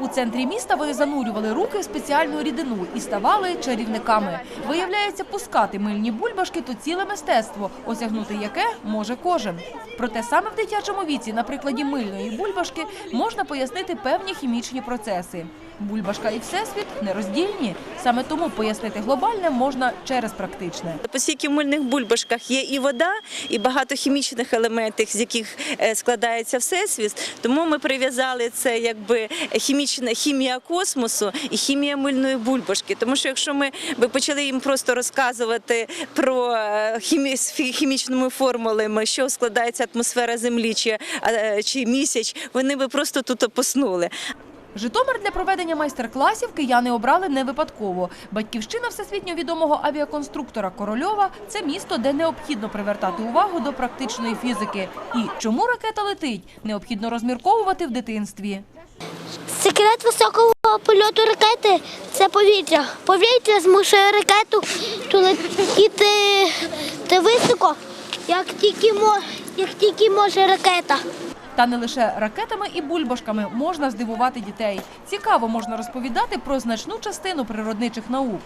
У центрі міста вони занурювали руки в спеціальну рідину і ставали чарівниками. Виявляється, пускати мильні бульбашки то ціле мистецтво, осягнути яке може кожен. Проте саме в дитячому віці, на прикладі мильної бульбашки, можна пояснити певні хімічні процеси. Бульбашка і всесвіт нероздільні. Саме тому пояснити глобальне можна через практичне. Оскільки в мильних бульбашках є і вода, і багато хімічних елементів, з яких е, складається всесвіт, тому ми прив'язали це якби хімічна хімія космосу і хімія мильної бульбашки. Тому що якщо ми би почали їм просто розказувати про е, хімі, хімічними формулами, що складається атмосфера Землі чи, е, чи місяць, вони би просто тут опоснули. Житомир для проведення майстер-класів кияни обрали не випадково. Батьківщина всесвітньо відомого авіаконструктора Корольова – це місто, де необхідно привертати увагу до практичної фізики. І чому ракета летить, необхідно розмірковувати в дитинстві. Секрет високого польоту ракети це повітря. Повітря змушує ракету ту летіти високо, як тільки, як тільки може ракета. Та не лише ракетами і бульбашками можна здивувати дітей. Цікаво можна розповідати про значну частину природничих наук.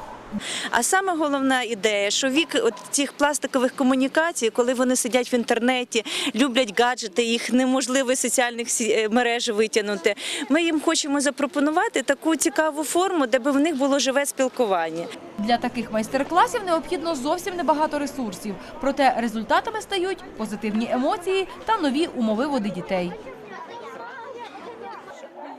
А саме головна ідея, що вік от цих пластикових комунікацій, коли вони сидять в інтернеті, люблять гаджети, їх неможливо із соціальних е, мереж витягнути. Ми їм хочемо запропонувати таку цікаву форму, де би в них було живе спілкування. Для таких майстер-класів необхідно зовсім небагато ресурсів. Проте результатами стають позитивні емоції та нові умови води дітей.